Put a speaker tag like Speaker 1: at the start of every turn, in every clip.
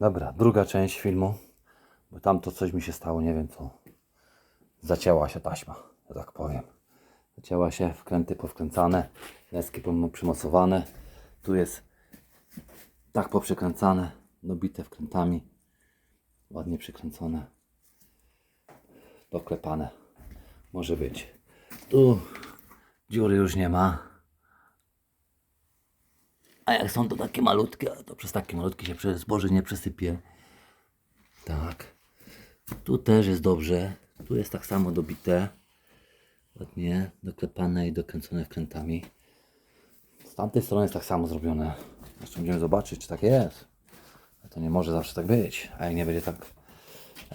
Speaker 1: Dobra, druga część filmu, bo tam to coś mi się stało, nie wiem co. Zacięła się taśma, że tak powiem. Zacięła się, wkręty powkręcane, deski pom- przymocowane. Tu jest tak poprzykręcane, dobite wkrętami, ładnie przykręcone, doklepane. Może być. Tu dziury już nie ma. A jak są to takie malutkie, to przez takie malutkie się zboże nie przesypie. Tak. Tu też jest dobrze. Tu jest tak samo dobite. Ładnie doklepane i dokręcone wkrętami. Z tamtej strony jest tak samo zrobione. Jeszcze będziemy zobaczyć, czy tak jest. Ale to nie może zawsze tak być. A jak nie będzie tak.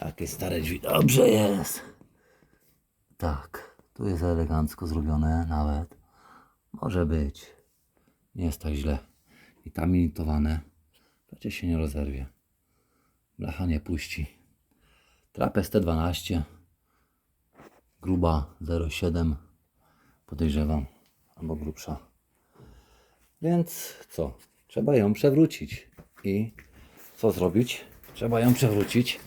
Speaker 1: Jakieś stare drzwi. Dobrze jest. Tak. Tu jest elegancko zrobione nawet. Może być. Nie jest tak źle. I tam imitowane. Przecież się nie rozerwie. Blacha nie puści. Trapez T12. Gruba 0,7. Podejrzewam. Albo grubsza. Więc co? Trzeba ją przewrócić. I co zrobić? Trzeba ją przewrócić.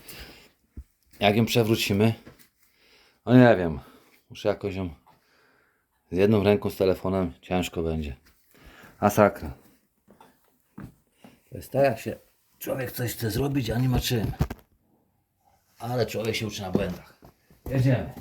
Speaker 1: Jak ją przewrócimy? No nie wiem. Muszę jakoś ją z jedną ręką z telefonem ciężko będzie. Masakra. To jest tak, jak się człowiek coś chce zrobić, a nie ma czym. Ale człowiek się uczy na błędach. Jedziemy.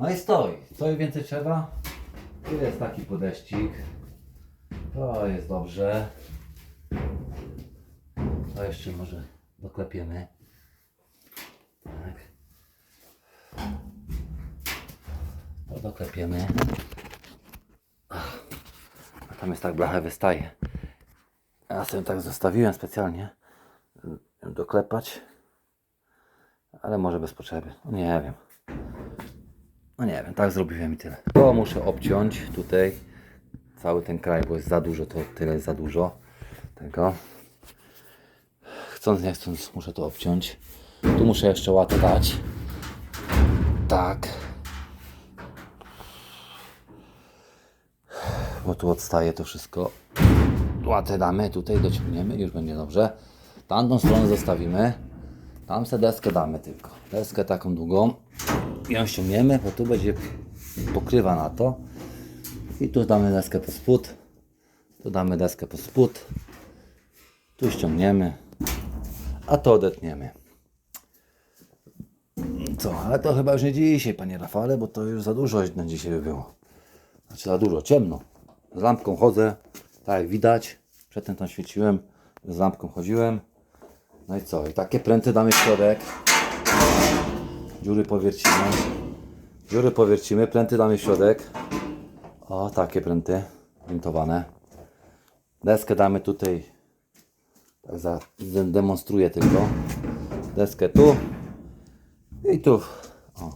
Speaker 1: No i stoi. Co więcej trzeba? Tu jest taki podeścik. To jest dobrze. To jeszcze może doklepiemy. Tak. To doklepiemy. A tam jest tak blacha wystaje. Ja sobie tak zostawiłem specjalnie, doklepać, ale może bez potrzeby. Nie wiem. No nie wiem, tak zrobiłem i tyle. To muszę obciąć tutaj cały ten kraj, bo jest za dużo, to tyle jest za dużo tego. Chcąc nie chcąc muszę to obciąć. Tu muszę jeszcze łatę dać. Tak. Bo tu odstaje to wszystko łatę damy, tutaj dociągniemy już będzie dobrze. Tamtą stronę zostawimy. Tam se deskę damy tylko. Deskę taką długą. Ją ściągniemy, bo tu będzie pokrywa na to. I tu damy deskę po spód. Tu damy deskę po spód. Tu ściągniemy. A to odetniemy. Co? Ale to chyba już nie dzisiaj, panie Rafale, bo to już za dużo na dzisiaj by było. Znaczy za dużo, ciemno. Z lampką chodzę, tak jak widać. Przedtem tam świeciłem, z lampką chodziłem. No i co? I takie pręty damy w środek. Dziury powiercimy. Dziury powiercimy, pręty damy w środek. O, takie pręty, wintowane. Deskę damy tutaj. Tak za, de- demonstruję tylko. Deskę tu. I tu. O.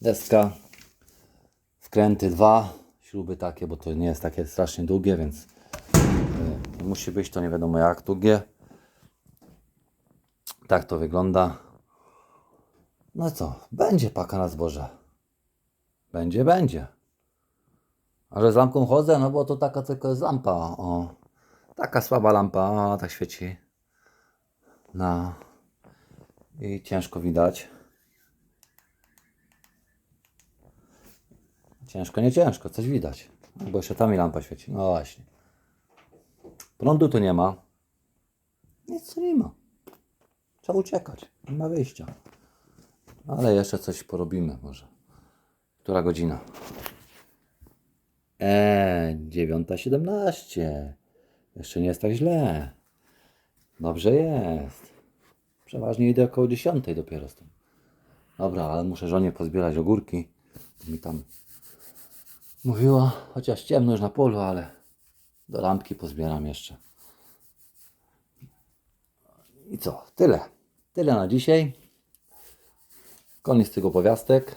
Speaker 1: Deska. Wkręty dwa. Śruby takie, bo to nie jest takie strasznie długie, więc y, musi być to nie wiadomo jak długie. Tak to wygląda. No co, będzie paka na zboże. Będzie, będzie. A że z lampką chodzę, no bo to taka tylko jest lampa. O, taka słaba lampa, o, tak świeci. No. I ciężko widać. Ciężko, nie ciężko, coś widać. Bo jeszcze tam mi lampa świeci. No właśnie. Prądu tu nie ma. Nic tu nie ma. Trzeba uciekać. Nie ma wyjścia. Ale jeszcze coś porobimy może. Która godzina? Eee, 9.17. Jeszcze nie jest tak źle. Dobrze jest. Przeważnie idę około 10 dopiero stąd. Dobra, ale muszę żonie pozbierać ogórki. Mi tam mówiła, chociaż ciemno już na polu, ale do lampki pozbieram jeszcze. I co? Tyle. tyle na dzisiaj. Koniec tego powiastek.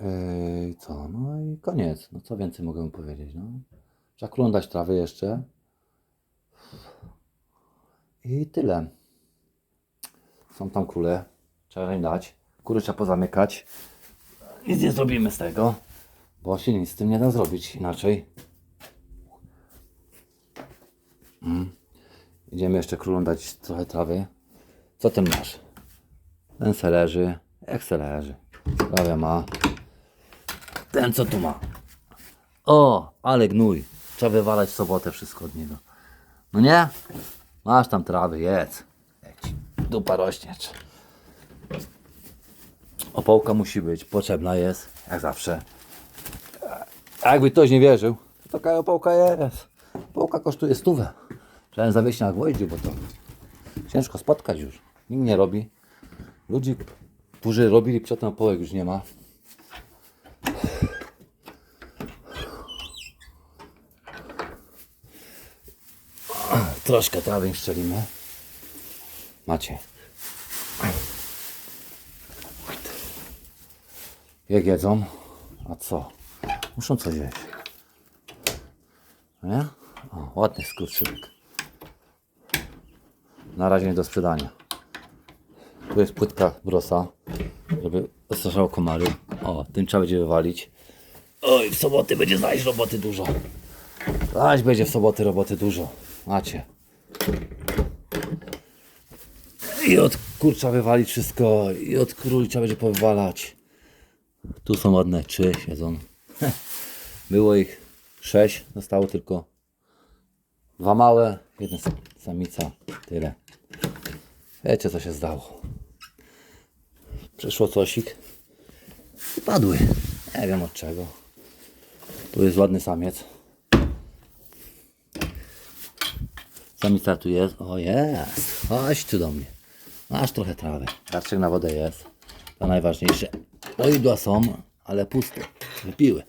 Speaker 1: Yy, co? No i koniec. No co więcej mogę powiedzieć? No. Trzeba klądać trawy jeszcze. I tyle. Są tam kule. Trzeba im dać. Kury trzeba pozamykać. Nic nie zrobimy z tego. Bo się nic z tym nie da zrobić inaczej. Mm. Idziemy jeszcze królom dać trochę trawy. Co ty masz? Ten se leży. Jak se leży? Trawę ma. Ten co tu ma? O, ale gnój. Trzeba wywalać w sobotę wszystko od niego. No nie? Masz tam trawy, jedz. Jak dupa rośnie. Opołka musi być, potrzebna jest, jak zawsze. A jakby ktoś nie wierzył, to taka opołka jest. Opołka kosztuje stówę. Trzeba zawieźć na gwoździu, bo to ciężko spotkać już. Nikt nie robi. Ludzi, którzy robili przedtem opołek już nie ma. Troszkę trawy im szczelimy. Macie. Jak jedzą? A co? Muszą coś jeść. Nie? O, ładny skurczybyk. Na razie nie do sprzedania. Tu jest płytka brosa, żeby odstraszało komary. O, tym trzeba będzie wywalić. Oj, w soboty będzie znaleźć roboty dużo. Zaś będzie w soboty roboty dużo. Macie. I od kurcza wywalić wszystko. I od trzeba będzie powywalać. Tu są ładne trzy siedzą. Było ich sześć, zostało tylko dwa małe, jedna sam- samica, tyle. Wiecie co się zdało. Przyszło cosik i padły. Nie wiem od czego. Tu jest ładny samiec. Samica tu jest. O jest. Chodź tu do mnie. Masz trochę trawy. Darczyk na wodę jest. To najważniejsze. Oidła są, ale puste. Wypiły.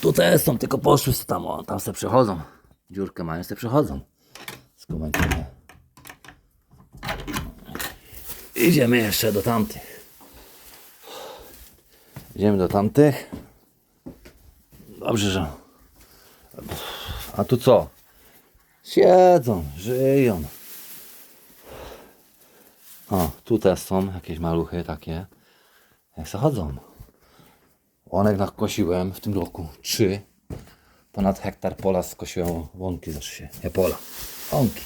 Speaker 1: Tu też są, tylko poszły tam, o, tam se przechodzą. Dziurkę mają, se przechodzą. Skomentujemy. Idziemy jeszcze do tamtych. Idziemy do tamtych. Dobrze, że. A tu co? Siedzą, żyją. O, tu też są jakieś maluchy takie. Jak se chodzą. Łonek nakosiłem w tym roku. Trzy. Ponad hektar pola skosiłem łąki, znaczy się, nie pola. Łąki.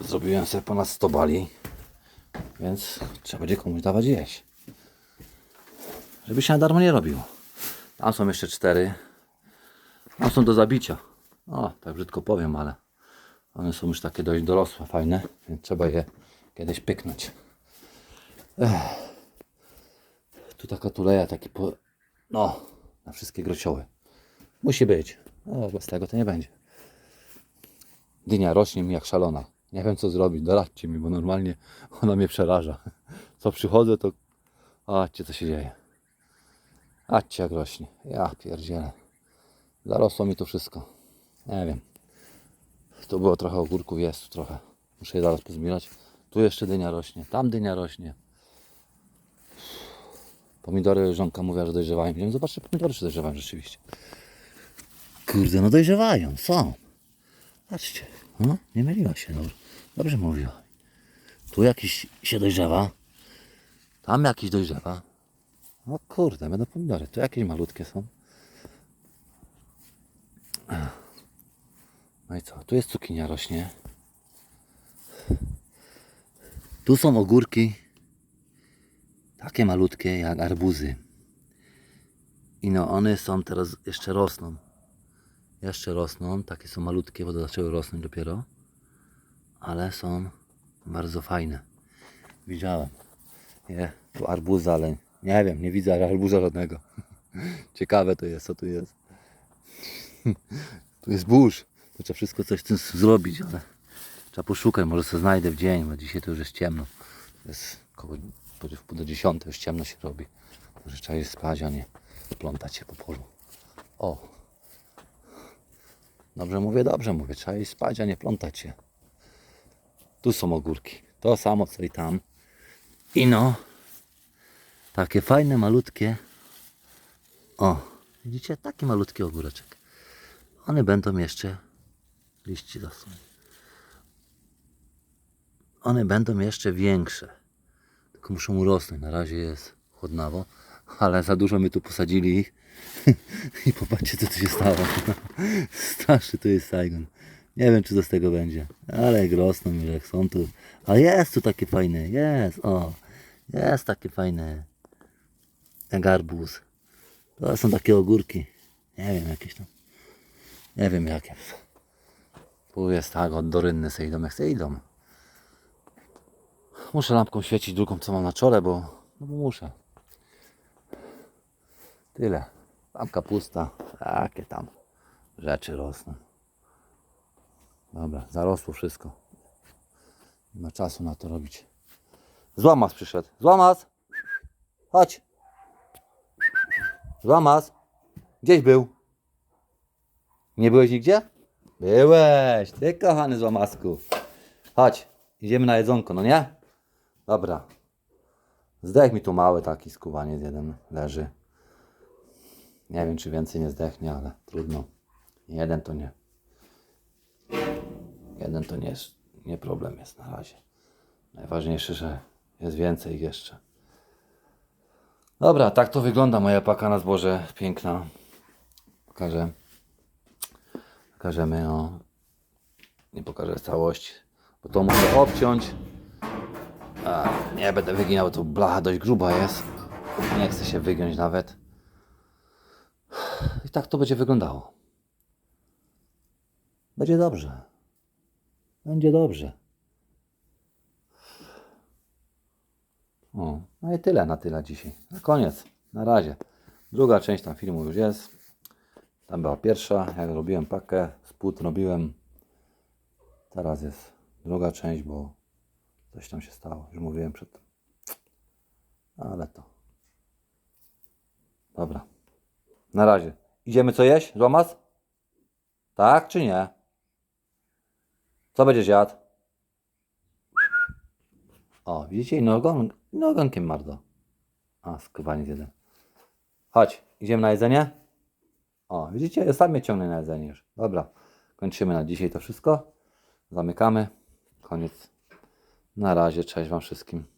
Speaker 1: Zrobiłem sobie ponad 100 bali. Więc trzeba będzie komuś dawać jeść. Żeby się na darmo nie robiło. Tam są jeszcze cztery. Tam są do zabicia. O, tak brzydko powiem, ale one są już takie dość dorosłe, fajne, więc trzeba je kiedyś pyknąć. Ech. Tu taka tuleja, taki po... No, na wszystkie grocioły. Musi być. No, bez tego to nie będzie. Dynia rośnie mi jak szalona. Nie wiem co zrobić, doradźcie mi, bo normalnie ona mnie przeraża. Co przychodzę, to... Patrzcie co się dzieje. Patrzcie jak rośnie. Ja pierdzielę. Zarosło mi to wszystko. Nie wiem. Tu było trochę ogórków, jest tu trochę. Muszę je zaraz pozbierać. Tu jeszcze dynia rośnie, tam dynia rośnie. Pomidory żonka mówiła, że dojrzewają. Wiem, zobaczcie pomidory, czy dojrzewają rzeczywiście. Kurde, no dojrzewają, są. Patrzcie, no, nie myliła się, dobrze, dobrze mówiła. Tu jakiś się dojrzewa, tam jakiś dojrzewa. No kurde, będą pomidory. Tu jakieś malutkie są. No i co? Tu jest cukinia rośnie. Tu są ogórki. Takie malutkie jak arbuzy. I no one są teraz jeszcze rosną. Jeszcze rosną. Takie są malutkie, bo zaczęły rosnąć dopiero. Ale są bardzo fajne. Widziałem. Nie, tu arbuza, ale nie wiem, nie widzę arbuza żadnego. Ciekawe to jest, co tu jest. Tu jest burz. To trzeba wszystko coś z tym zrobić, ale trzeba poszukać. Może sobie znajdę w dzień, bo dzisiaj to już jest ciemno. Jest pół do dziesiątej, już ciemno się robi. Może trzeba jest spać, a nie plątać się po polu. O! Dobrze mówię, dobrze mówię. Trzeba iść spać, a nie plątać się. Tu są ogórki. To samo co i tam. I no. Takie fajne, malutkie. O, widzicie? Taki malutki ogóreczek. One będą jeszcze liści zasłonić. One będą jeszcze większe. Tylko muszą urosnąć. Na razie jest chłodnawo, ale za dużo my tu posadzili ich. I popatrzcie, co tu się stało. Straszny to jest Saigon. Nie wiem, czy co z tego będzie. Ale jak rosną, jak są tu. Ale jest tu takie fajne. Jest, o. Jest takie fajne. Jak arbuz. To są takie ogórki. Nie wiem, jakieś tam. Nie wiem, jakie. Tu jest tak, od Dorynny se idą, jak se idą. Muszę lampką świecić drugą, co mam na czole, bo, no bo muszę. Tyle. Tam kapusta. Takie tam rzeczy rosną. Dobra, zarosło wszystko. Nie ma czasu na to robić. Złamas przyszedł. Złamas! Chodź! Złamas! Gdzieś był? Nie byłeś nigdzie? Byłeś! Ty kochany złamasku. Chodź, idziemy na jedzonko, no nie? Dobra. Zdech mi tu mały taki skubaniec jeden leży. Nie wiem, czy więcej nie zdechnie, ale trudno. Jeden to nie. Jeden to nie jest, nie problem jest na razie. Najważniejsze, że jest więcej jeszcze. Dobra, tak to wygląda moja paka na zboże. Piękna. Pokażę. Pokażemy, o. Nie pokażę całość, bo to muszę obciąć. A, nie będę wyginał, to blacha dość gruba jest. Nie chcę się wygiąć nawet. Tak to będzie wyglądało. Będzie dobrze. Będzie dobrze. O, no i tyle na tyle dzisiaj. Na koniec. Na razie. Druga część tam filmu już jest. Tam była pierwsza, jak robiłem pakę, spód robiłem. Teraz jest druga część, bo coś tam się stało. Już mówiłem przed tym. Ale to. Dobra. Na razie. Idziemy co jeść? Złomas? Tak czy nie? Co będziesz jadł? O, widzicie? No, ogon, no ogonkiem mardo. A, skubaniec jeden. Chodź, idziemy na jedzenie? O, widzicie? Sam mnie ciągnę na jedzenie już. Dobra, kończymy na dzisiaj to wszystko. Zamykamy. Koniec. Na razie, cześć Wam wszystkim.